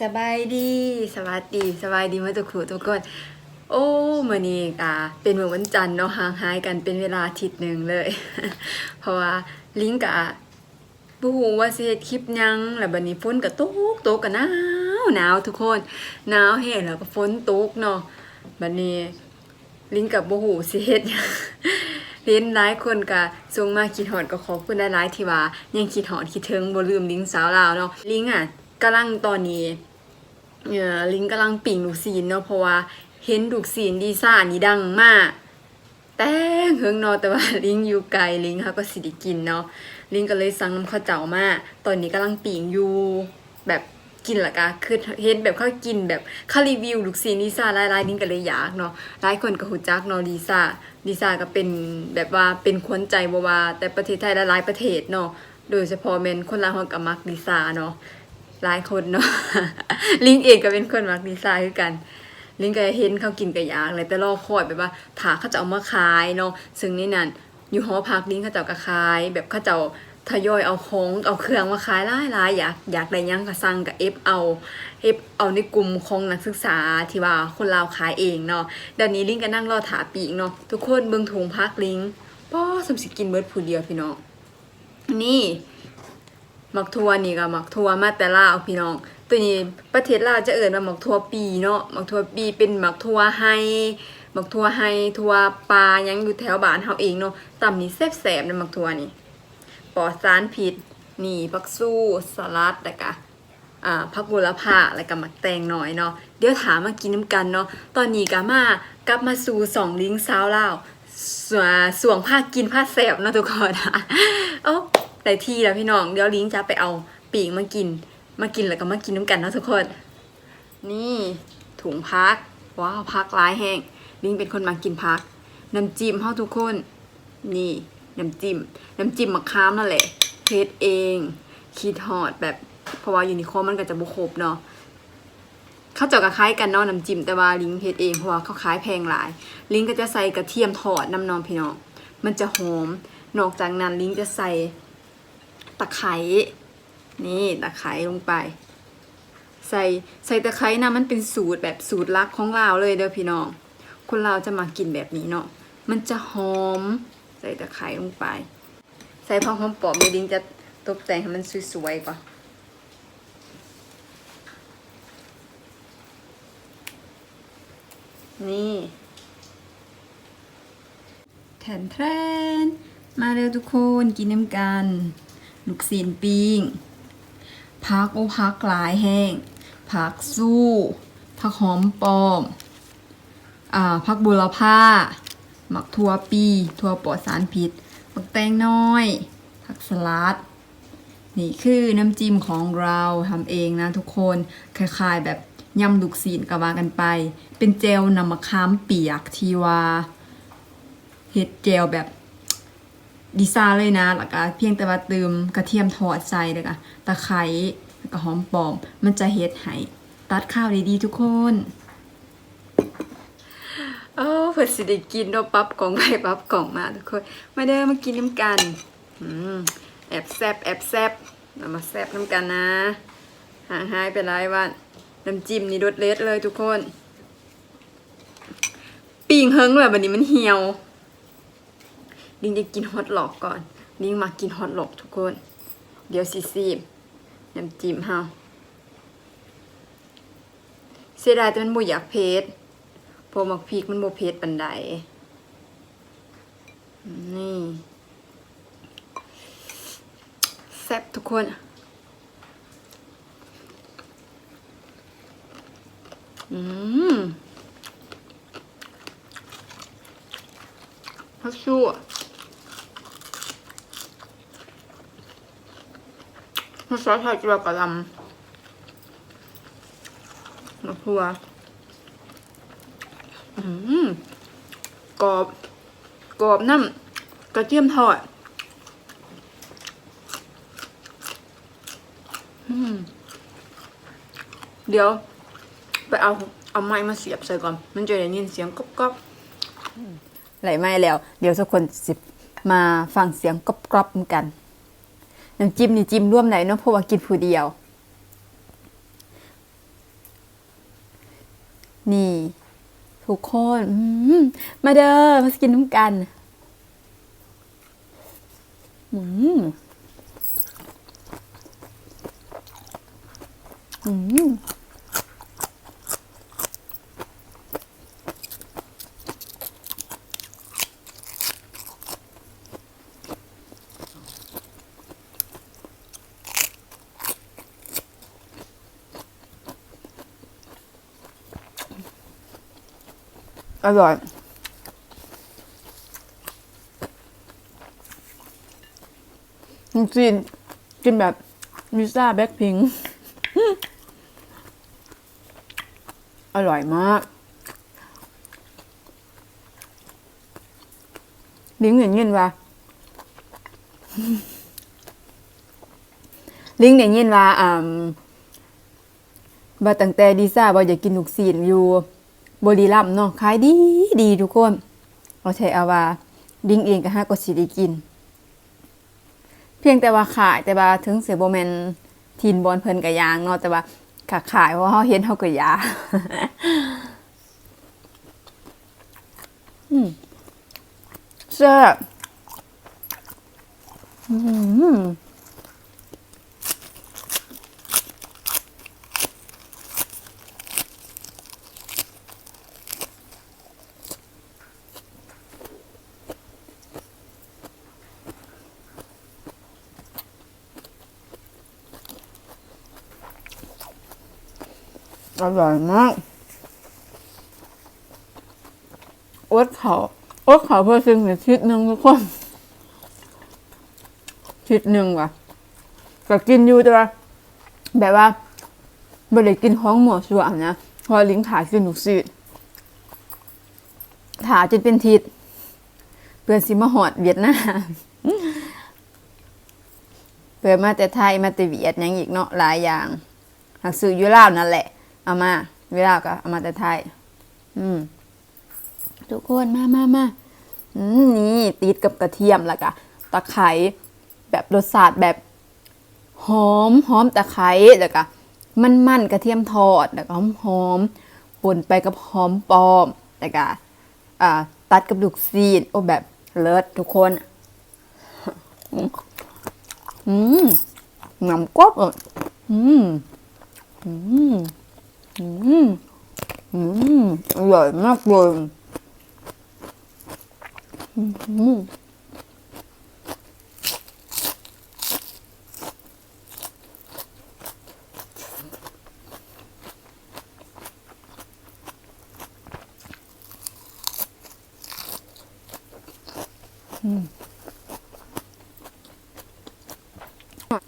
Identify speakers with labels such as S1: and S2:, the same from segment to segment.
S1: สบายดีสวัสดีสบายดีมาทุกคนทุกคน โอ้มื้อนี้ก็เป็นมื้อวันจันทร์เนาะห่างหายกันเป็นเวลาอาทิตย์หนึ่งเลย เพราะว่าลิงก็บ่ฮู้ว่าสิเฮ็ดคลิปยังแล้วบัดนี้ฝนก็ตกตกก็หนาวหนาวทุกคนหนาวแฮงแล้วก็ฝนตกเนาะบัดนี้ลิงกับบ่ฮู้สิเฮ็ดยังเห็นหลายคนก็ส่งมาคิดฮอดก็ขอบคุณหลายๆที่ว่ายังคิดฮอดคิดถึงบ่ลืมลิงสาวลาวเนาะลิงอะกำลังตอนนี้ เอ่อลิงกำลังปิ่งลูกซีนเนาะเพราะว่าเห็นลูกซีนดีซ่านี่ดังมาก แต่เฮิงเนาะแต่ว่าลิงอยู่ไกลลิงเขาก็สิได้กินเนาะลิงก็เลยสั่งน้ำข้าวเจ้ามาตอนนี้กำลังปิ่งอยู่แบบกินละกะคือเห็นแบบเขากินแบบเขารีวิวลูกซีนลิซ่าหลายๆลิงก็เลยอยากเนาะหลายคนก็หูจักเนาะลิซ่าลิซ่าก็เป็นแบบว่าเป็นขวัญใจบว่าแต่ประเทศไทยหลายๆประเทศเนาะโดยเฉพาะแม่นคนลาวเฮาก็มักลิซ่าเนาะ หลายคนเนาะลิงเองก็เป็นคนมักลิซ่าคือกัน ลิงก็เห็นเขากินกระยางเลยแต่รอคอยแบบว่าถาเขาจะเอามาขายเนาะซึ่งนี่นั่นอยู่หอพักลิงเขาจ้าก็ขาย แบบเขาจ้าทยอยเอาของเอาเครื่องมาขายหลายหลายอยากอยากได้ยังก็สั่งกับเอฟเอาเอฟเอาในกลุ่มของนักศึกษาที่ว่าคนลาวขายเองเนาะเดี๋ยวนี้ลิงก็นั่งรอถาปีกเนาะทุกคนเบิ่งถุงพักลิงป้อสมสิกินเบิดผู้เดียวพี่น้องนี่ มักทัวนี่ก็มักทัวมาแต่ลาวพี่น้อง ตัวนี้ประเทศลาวจะเอ่ยว่าหมักทัวปีเนาะหมักทัวปีเป็นหมักทัวไฮหมักทัวไฮทัวปลายังอยู่แถวบ้านเฮาเองเนาะตำนี่แซ่บๆนะหมักทัวนี่ปลอดสารพิษนี่ผักสู้สลัดแล้วก็อ่าผักบุรพาแล้วก็หมักแตงหน่อยเนาะเดี๋ยวถามมากินน้ำกันเนาะตอนนี้ก็มากลับมาสู่สองลิงสาวลาวสวสวงผ้ากินผ้าแสบเนาะทุกคนโอ้ แต่ที่แล้วพี่น้อง เดี๋ยวลิงจะไปเอาปีกมากิน มากินแล้วก็มากินน้ำกันเนาะทุกคน นี่ถุงพัก ว้าวพักหลายแห้ง ลิงเป็นคนมากินพัก น้ำจิ้มเฮาทุกคน นี่น้ำจิ้ม น้ำจิ้มมะขามนั่นแหละเฮ็ดเอง คิดฮอดแบบเพราะว่ายูนิคอร์มันก็จะบุครบเนาะเขาเจาะกับคล้ายกันเนาะน้ำจิ้มแต่ว่าลิงเฮ็ดเองเพราะว่าเขาขายแพงหลาย ลิงก็จะใส่กระเทียมทอดน้ำนองพี่น้องมันจะหอมนอกจากนั้นลิงจะใส่ ตะไคร้นี่ตะไคร้ลงไป ใส่ใส่ตะไคร้นะมันเป็นสูตรแบบสูตรลักของเราวเลยเด้อพี่น้อง คนเราวจะมากินแบบนี้เนาะมันจะหอม ใส่ตะไคร้ลงไป ใส่พอหอมปอมเมดิงจะตกแต่งให้มันสวยๆก่อนนี่แทนแทนมาเร็วทุกคนกินน้ำกัน ลูกซีนปิ้งพักโอพักหลายแห้งพักสู้พักหอมปลอมอ่าพักบุรพาหมักทั่วปีทั่วปลอดสารพิษผักแตงน้อย ผักสลัด นี่คือน้ำจิ้มของเราทำเองนะทุกคนคล้ายๆแบบยำลูกศีนก็ว่ากันไป เป็นเจลนำมะขามเปียกทีว่าเฮ็ดเจลแบบ ดีซน์เลยนะแล้วก็เพียงแต่ว่าเติมกระเทียมทอดใส่เลยค่ะตะไคร้แล้วก็หอมปอม มันจะเฮ็ดให้ตัดข้าวได้ดีทุกคนโอ้เพิ่นสิได้กินเนาปั๊บกล่องไปปั๊บกล่องมาทุกคนมาเด้อมากินน้ำกันอืมแอบแซบแอบแซบเรามาแซบน้ำกันนะห่างหายไปหลายวันน้ำจิ้มนี่รสเล็ดเลยทุกคน ปิ่งเฮิงแบบวันนี้มันเหี่ยว ลิงจะกินฮอตหลอกก่อนลิงมากินฮอตหลอกทุกคน เดี๋ยวสิซีบน้ำจิ้มเฮาเสียดายแต่มันบ่อยากเผ็ดเพราะมักพริกมันบ่เผ็ดปานใดนี่แซ่บทุกคนอืมพักชั่ วภาษาไทยจะแบบกระลำมะพร้าวอืมกรอบ กรอบน้ำกระเทียมทอดเดี๋ยว ไปเอาเอาไม้มาเสียบใส่ก่อน มันจะได้ยินเสียงก๊อบก๊อบไหลไม้แล้ว เดี๋ยวทุกคนสิบมาฟังเสียงก๊อบก๊อบกัน น้ำจิ้มนี่จิ้มร่วมไหนเนาะเพราะว่ากินผู้เดียว นี่ ทุกคนมมาเด้อมากินน้ำกันอืมอืม อร่อย จริงๆกินแบบมิซ่าแบ็คพิงอร่อยมากลิงอย่างยินว่าลิงอย่างยินว่าอ่าบ่ตั้งแต่ดีซ่าบ่อยากกินลูกศิลอยู่ บุรีรัมเนาะขายดีดีทุกคนเอาใช่เอาว่าลิงเองก็หาก็สิได้กิน เพียงแต่ว่าขายแต่ว่าถึงเสียโบแมนทีนบอลเพลินกับยางเนาะแต่ว่าขาขายเพราะเขาเห็นเขากับยาอืมแซ่บอืม อร่อยมากอดเขาอดเขาเพื่อซึ่งในชิดหนึ่งทุกคนชิดหนึ่งว่ะก็กินอยู่แต่ว่าแบบว่าไม่ได้กินของหมวสัวนะพอลิงถ่ายกินหนุกซีดถ่ายจนเป็นทิศเพื่อนสิมาหอดเวียดนามเพื่อนมาแต่ไทยมาแต่เวียดยังอีกเนาะหลายอย่างหากซื้อยู่ลาวนั่นแหละ เอามา เวลาก็เอามาแต่ไทย อืม ทุกคนมามามาอืมนี่ติดกับกระเทียมล้วก็ตะไคร้แบบรสชาติแบบหอมหอมตะไคร้แล้วก็มันมันๆกระเทียมทอดแล้วก็หอมหอมๆป่นไปกับหอมปลอมแล้วก็อ่าตัดกับลูกซีนโอ้แบบเลิศทุกคนอืมน้ำกรอบอะอืมอืม อืมอืมอร่อยมากเลยอืม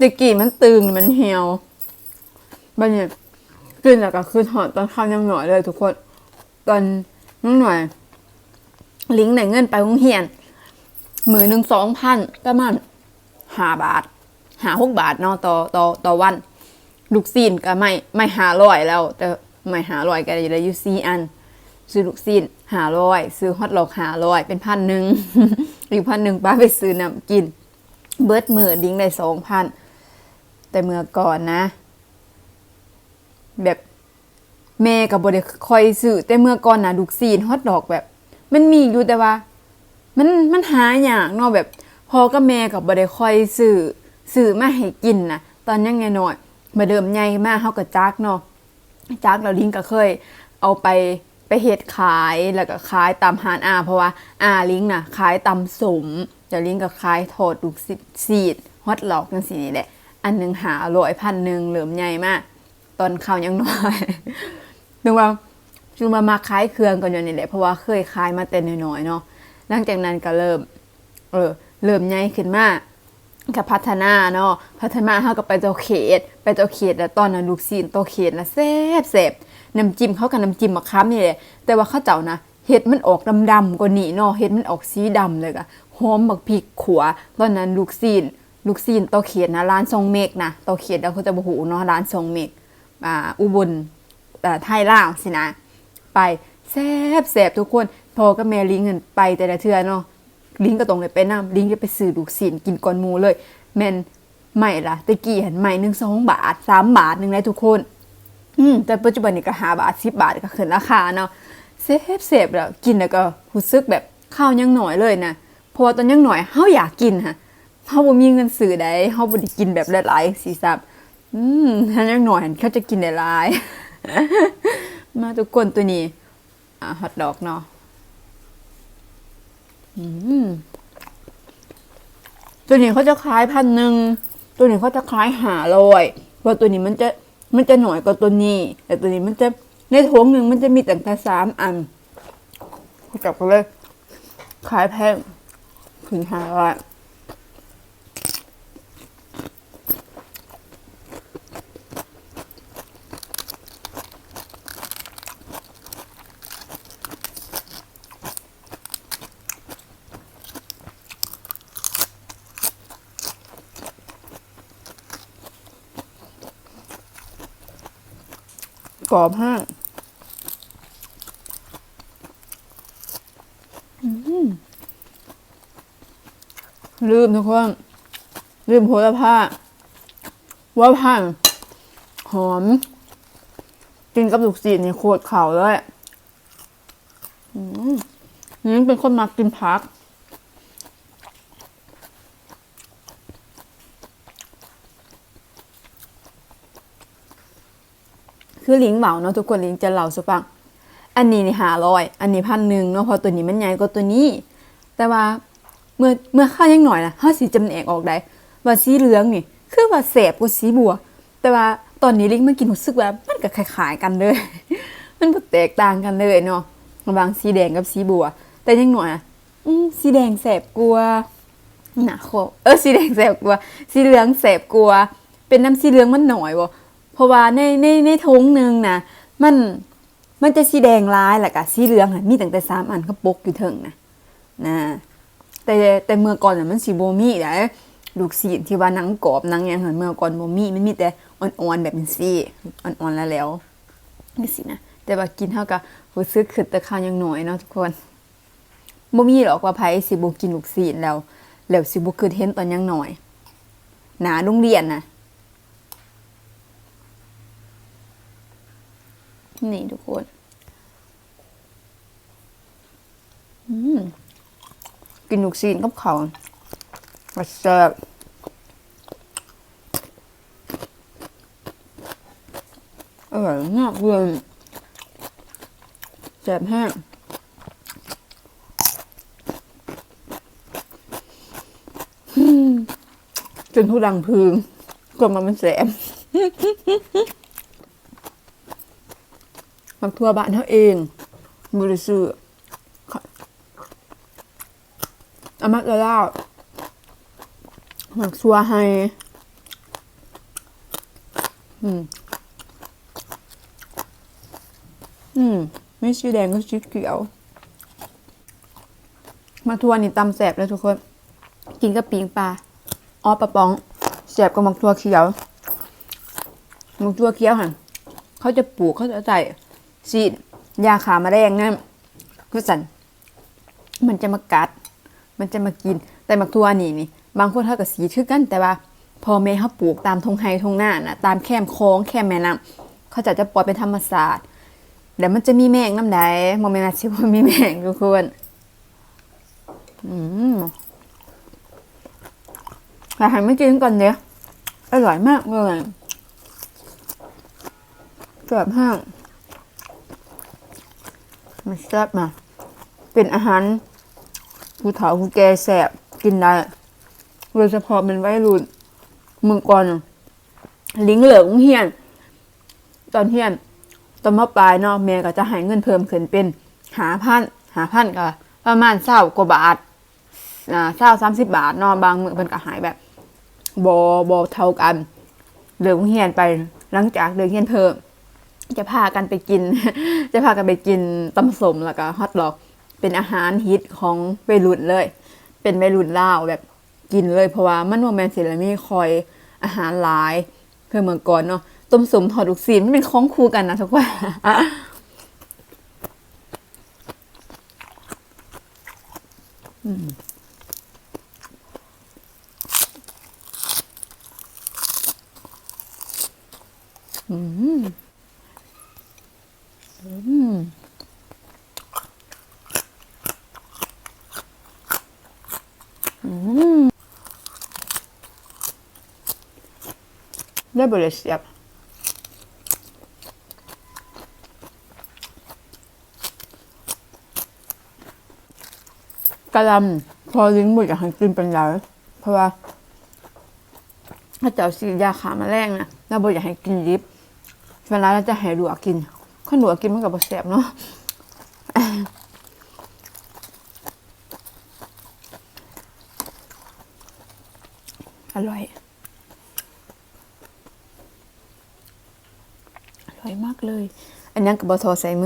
S1: ตะกี้มันตึงมันเหี่ยวบันเนี่ย กินแล้วก็คือถอดตอนข้าวยังหน่อยเลยทุกคน ตอนน้องหน่อย ลิงก์ไหนเงินไปโรงเรียนมือหนึ่งสองพันประมาณห้าบาทหาหกบาทเนาะต่อต่อต่อวัน ลูกซีนก็ไม่ไม่หาร้อยแล้ว แต่ไม่หาร้อยก็ได้อยู่สี่อัน ซื้อลูกซีนหาร้อยซื้อฮอตดอกหาร้อยเป็นพันหนึ่งอีกพันหนึ่งป้าไปซื้อน้ำกิน เบิร์ดมือลิงได้สองพันแต่เมื่อก่อนนะ แบบแม่กับบได้คอยซื้อแต่เมื่อก่อนนะลูกซีนฮอตดอกแบบ มันมีอยู่แต่ว่า มันมันหาอย่างเนาะแบบพอกับแม่กับบได้คอยซื้อซื้อมาให้กินนะตอนยังไงหน้อยมาเดิมใหญ่มากเฮากับจักเนาะจักเราลิงก็เคย เอาไปไปเฮ็ดขายแล้วก็ขายตามหานอา เพราะว่าอาลิงน่ะขายตำสมเดี๋ยวลิงก็ขายทอดลูกซีดฮอตหลอกจังซี่นี่แหละ อันหนึงหาร้อยพันหนึ่งเหลิมใหญ่มาก ตอนเขายังน้อยนึกว่าจูมามาขายเครื่องกันอยู่นี่แหละเพราะว่าเคยขายมาแต่น้อยๆเนาะหลังจากนั้นก็เริ่ม เออ เริ่มใหญ่ขึ้นมากับพัฒนาเนาะพัฒนาเขาก็ไปเจ้าเขต ไปเจ้าเขตแล้วตอนนั้นลูกซีนโตเขตนะแซ่บแซ่บน้ำจิ้มเขากับน้ำจิ้มมะขามนี่แหละแต่ว่าเข้าเจ้านะเห็ดมันออกดำๆกว่านี้เนาะเห็ดมันออกสีดำเลยก็หอมบักพริกขัว ตอนนั้นลูกซีนลูกซีนโตเขตนะร้านทรงเมกนะโตเขตแล้วเขาจะบอกหูเนาะร้านทรงเมก อุบลเอ่อไทยล่าวสินะ ไปแซบแซบทุกคนพอก็แม่ลิงเงินไปแต่ละเทือเนาะลิงก็ตรงเลยไปนำลิงจะไปซื้อลูกศิลกินก่อนหมูเลยแม่นใหม่ละตะกี้เห็นใหม่หนึ่งสองบาทสามบาทหนึ่งเลยทุกคน อืมแต่ปัจจุบันนี้ก็หาบาทสิบบาทก็ขึ้นราคาเนาะเซฟเซฟแล้วกินแล้วก็รู้สึกแบบข้าวยังหน่อยเลยนะเพราะว่าตอนยังหน่อยเฮาอยากกินฮะเฮาบ่มีเงินซื้อได้เฮาบ่ได้กินแบบหลายๆสิซับ อืมถ้ายังหน่อยเขาจะกินได้หลาย มาทุกคนตัวนี้ อ่าฮอทดอกเนาะอืมตัวนี้เขาจะคล้ายพันหนึ่งตัวนี้เขาจะคล้ายหาลอยเพราะตัวนี้มันจะมันจะหน่อยกว่าตัวนี้ แต่ตัวนี้มันจะในถุงหนึ่งมันจะมีแต่แต่สามอันเขาจับกันเลยคล้ายแพงถึงหาลอย กรอบห้างอืมลืมทุกคนลืมโหระพาว่าผ่านหอม กินกับลูกศิษย์นี่โคตรเข่าเลยอืมนี่เป็นคนมักกินผัก คือลิงเหมาเนาะทุกคนลิงจะเล่าสุฟัง อันนี้นี่หาร้อย อันนี้พันหนึ่งเนาะพอตัวนี้มันใหญ่กว่าตัวนี้ แต่ว่าเมื่อเมื่อข้าวยังหน่อยนะห้าสีจำแนกออกได้ว่าสีเหลืองนี่คือว่าแสบกว่าสีบัว แต่ว่าตอนนี้ลิงมันกินรู้สึกว่ามันก็คล้ายๆกันเลยมันแตกต่างกันเลยเนาะระหว่างสีแดงกับสีบัว แต่ยังหน่อยอะสีแดงแสบกลัวาหนาโคเออสีแดงแสบกลัวาสีเหลืองแสบกลัวาเป็นน้ำสีเหลืองมันหน่อยบ่ เพราะว่าในในในทงหนึ่งนะมันมันจะสีแดงร้ายแหละกะสีเหลืองอะมีตั้งแต่สามอันก็ปกอยู่เทิงนะนะแต่แต่เมื่อก่อนน่ะมันสีโบมีได้ลูกศิษย์ที่ว่าหนังกรอบหนังยังเหันเมื่อก่อนโบมีมันมีแต่อ่อนๆแบบนี้อ่อนๆแล้วแล้วนี่สินะแต่ว่ากินเท่ากับรู้สึกขึ้นแต่ข้าวยังหน่อยเนาะทุกคนบ่มีหรอกว่าไผสิบ่กินลูกศิษย์แล้วแล้วสิบ่คือเห็นตอนยังหน่อยหนาโรงเรียนนะ นี่ทุกคนอืมกินลูกศิษย์กับข้าวว่าแซ่บอร่อยมากเลยแซ่บแห้งอืมจนทุดังพึงกลมมามันแสบ มักทั่วบ้านเขาเองบริสุทธิ์อามักละลาวหมักชัวให้อืม อืม ไม่สีแดงก็สีเขียว มาทัวนี่ตำแสบเลยทุกคน กินกับปิงปลาอ้อปลาปองแสบกับหมักทัวเขียวหมักทัวเขียวหันเขาจะปลูกเขาจะใส่ ซีดยาขามาแดงนั่นคือสันมันจะมากัด มันจะมากิน แต่มักทัวนี่นี่ บางคนเขากับสีชื่อกันแต่ว่า พอแม่เขาปลูกตามทงไฮทงหน้าน่ะตามแคมคลองแคมแม่น้ำเขาจะจะปล่อยเป็นธรรมศาสตร์เดี๋ยวมันจะมีแมงน้ำใดโมเมนต์ชิว่ามีแมงทุกคนอืมแต่หันไม่กินก่อนเดี๋ยวอร่อยมากเลยแซ่บห้าง มันแซ่บมาเป็นอาหารผู้เฒ่าผู้แก่แซ่บกินได้โดยเฉพาะเป็นวัยรุ่นเมืองก่อน ลิงเหลืองเฮียน ตอนเฮียน ตอนมปลายเนาะแม่ก็จะให้เงินเพิ่มขึ้นเป็นหาพันหาพันก็ประมาณเศร้ากว่าบาทอ่าเศร้าสามสิบบาทเนาะบางมือเพิ่นก็หายแบบบอบอเท่ากันเดินเฮียนไปหลังจากเดินเฮียนเพิ่ม จะพากันไปกิน จะพากันไปกินตำสมแล้วก็ฮอทดอก เป็นอาหารฮิตของวัยรุ่นเลย เป็นวัยรุ่นลาวแบบกินเลยเพราะว่ามันโมแมนศิลมีคอยอาหารหลายเพื่อเมืองก่อนเนาะต้มสมถอดลูกซีนมันเป็นของคู่กันนะทุกคนอืมอืม ได้บริเสียบกะลำพอลิ้นบุดอยากให้กินเป็นไรเพราะว่าถ้าเจ้าสียาขามาแรงนะเราบุอยากให้กินดิบเวลาเราจะให้หลัวกิน ข้าวหนูกินมันกับบแสบเนาะอร่อย อร่อยมากเลย อันนี้กับบทอใส่ม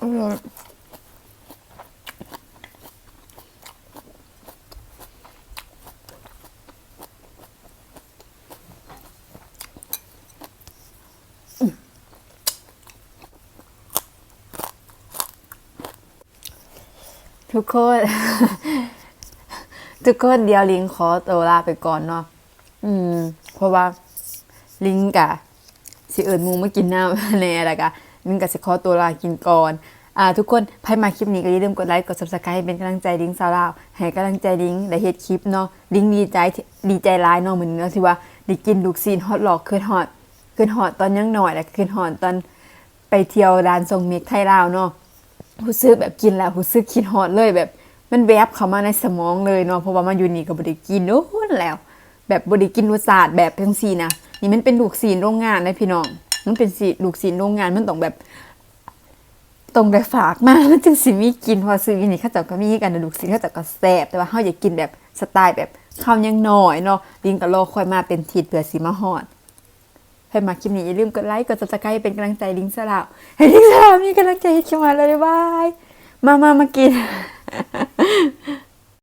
S1: อร่อย ทุกคน ทุกคนเดียวลิงขอตัวลาไปก่อนเนาะอืม เพราะว่าลิงกะสิเอิญมูมากินน้ำแน่ละกะลิงกะสิขอตัวลากินก่อนอ่าทุกคนใครมาคลิปนี้ก็อย่าลืมกดไลค์กด subscribe ให้เป็นกำลังใจลิงสาวลาวให้กำลังใจลิงได้เฮ็ดคลิปเนาะลิงดีใจดีใจร้ายเนาะเหมือนเนาะที่ว่าได้กินลูกซีนฮอตหลอกคืนฮอตคืนฮอตตอนยังหน่อยแล้วก็คืนฮอตตอนไปเที่ยวร้านทรงเมกไทยลาวเนาะ รู้สึกแบบกินแล้วรู้สึกคิดฮอดเลยแบบมันแวบเข้ามาในสมองเลยเนาะเพราะว่ามันอยู่นี่ก็บ่ได้กินโอ้แล้ว แบบบ่ได้กินรสชาติแบบจังซี่นะนี่มันเป็นลูกศิลโรงงานนะพี่น้อง มันเป็นสิลูกศิลโรงงานมันต้องแบบต้องได้ฝากมามันจึงสิมีกินพอซื้อนี่เขาเจ้าก็มีกันนะลูกศิลเขาเจ้าก็แซ่บแต่ว่าเฮาอยากกินแบบสไตล์แบบข้าวยังหน้อยเนาะลิงก็รอคอยมาเป็นทิศเพื่อสิมาฮอด ใครมาคลิปนี้อย่าลืมกดไลค์กดซับสไครป์เป็นกำลังใจลิงสลาวให้ลิงสลาวมีกำลังใจให้ขึ้นมาเลยบายบาย มามามากิน